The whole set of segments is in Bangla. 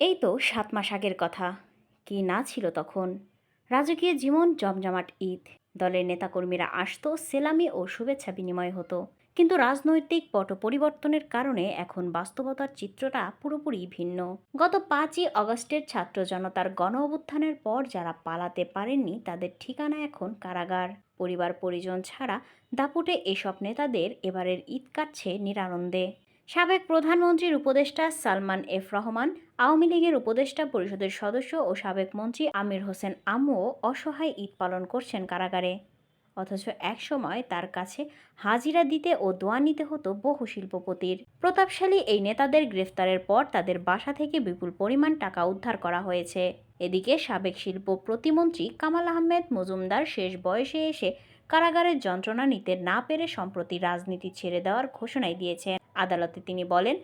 এই তো সাত মাস আগের কথা। কি না ছিল তখন? রাজকীয় জীবন জমজমাট ঈদ। দলের নেতাকর্মীরা আসতো, সেলামি ও শুভেচ্ছা বিনিময় হতো। কিন্তু রাজনৈতিক পট পরিবর্তনের কারণে এখন বাস্তবতার চিত্রটা পুরোপুরি ভিন্ন। গত পাঁচই অগস্টের ছাত্র জনতার গণ অভ্যুত্থানের পর যারা পালাতে পারেননি, তাদের ঠিকানা এখন কারাগার। পরিবার পরিজন ছাড়া দাপুটে এসব নেতাদের এবারের ঈদ কাটছে নিরানন্দে। সাবেক প্রধানমন্ত্রীর উপদেষ্টা সালমান এফ রহমান, আওয়ামী লীগের উপদেষ্টা পরিষদের সদস্য ও সাবেক মন্ত্রী আমির হোসেন আম্মুও অসহায় ঈদ পালন করছেন কারাগারে। অথচ একসময় তার কাছে হাজিরা দিতে ও দোয়া নিতে হতো বহু শিল্পপতির। প্রতাপশালী এই নেতাদের গ্রেফতারের পর তাদের বাসা থেকে বিপুল পরিমাণ টাকা উদ্ধার করা হয়েছে। এদিকে সাবেক শিল্প প্রতিমন্ত্রী কামাল আহমেদ মজুমদার শেষ বয়সে এসে কারাগারের যন্ত্রণা নিতে না পেরে সম্প্রতি রাজনীতি ছেড়ে দেওয়ার ঘোষণাই দিয়েছেন। আদালতে তিনি বলেন,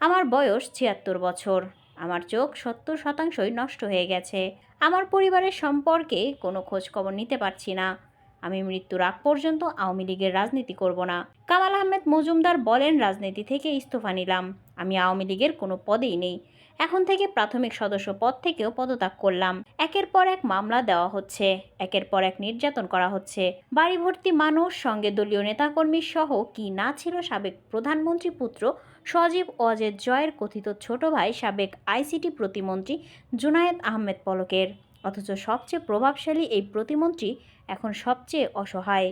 আমার বয়স ছিয়াত্তর বছর। আমার চোখ সত্তর শতাংশই নষ্ট হয়ে গেছে। আমার পরিবারের সম্পর্কে কোনো খোঁজখবর নিতে পারছি না। আমি মৃত্যুর আগ পর্যন্ত আওয়ামী লীগের রাজনীতি করব না। কামাল আহমেদ মজুমদার বলেন, রাজনীতি থেকে ইস্তফা নিলাম। আমি আওয়ামী লীগের কোনো পদেই নেই। এখন থেকে প্রাথমিক সদস্য পদ থেকেও পদত্যাগ করলাম। একের পর এক মামলা দেওয়া হচ্ছে, একের পর এক নির্যাতন করা হচ্ছে। বাড়ি ভর্তি মানুষ, সঙ্গে দলীয় নেতাকর্মী সহ কি না ছিল সাবেক প্রধানমন্ত্রী পুত্র সজীব ওয়াজেদ জয়ের কথিত ছোট ভাই সাবেক আইসিটি প্রতিমন্ত্রী জুনায়েদ আহমেদ পলকের। অথচ সবচেয়ে প্রভাবশালী এই প্রতিমন্ত্রী এখন সবচেয়ে অসহায়।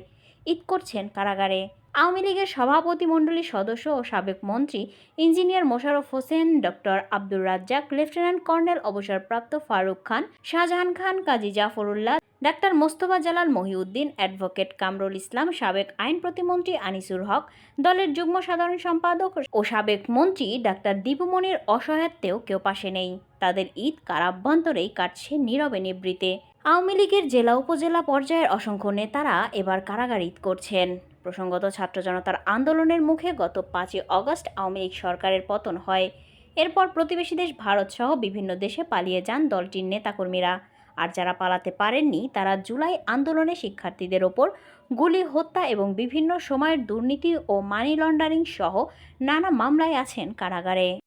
ঈদ করছেন কারাগারে। আওয়ামী লীগের সভাপতিমণ্ডলীর সদস্য ও সাবেক মন্ত্রী engineer Mosharraf Hossain, doctor Abdur Razzak, lieutenant colonel অবসরপ্রাপ্ত ফারুক খান, শাহজাহান খান, কাজী জাফরুল্লাহ, ডাক্তার মোস্তফা জালাল মহিউদ্দিন, অ্যাডভোকেট কামরুল ইসলাম, সাবেক আইন প্রতিমন্ত্রী আনিসুর হক, দলের যুগ্ম সাধারণ সম্পাদক ও সাবেক মন্ত্রী ডাক্তার দীপুমণির অসহায়ত্বেও কেউ পাশে নেই। তাদের ঈদ কারাভ্যন্তরেই কাটছে নীরবে নিবৃতে। আওয়ামী লীগের জেলা উপজেলা পর্যায়ের অসংখ্য নেতারা এবার কারাগার ঈদ করছেন। প্রসঙ্গত ছাত্র জনতার আন্দোলনের মুখে গত পাঁচই অগস্ট আওয়ামী লীগ সরকারের পতন হয়। এরপর প্রতিবেশী দেশ ভারত সহ বিভিন্ন দেশে পালিয়ে যান দলটির নেতাকর্মীরা। আর যারা পালাতে পারেননি, তারা জুলাই আন্দোলনে শিক্ষার্থীদের ওপর গুলি, হত্যা এবং বিভিন্ন সময়ের দুর্নীতি ও মানি লন্ডারিং সহ নানা মামলায় আছেন কারাগারে।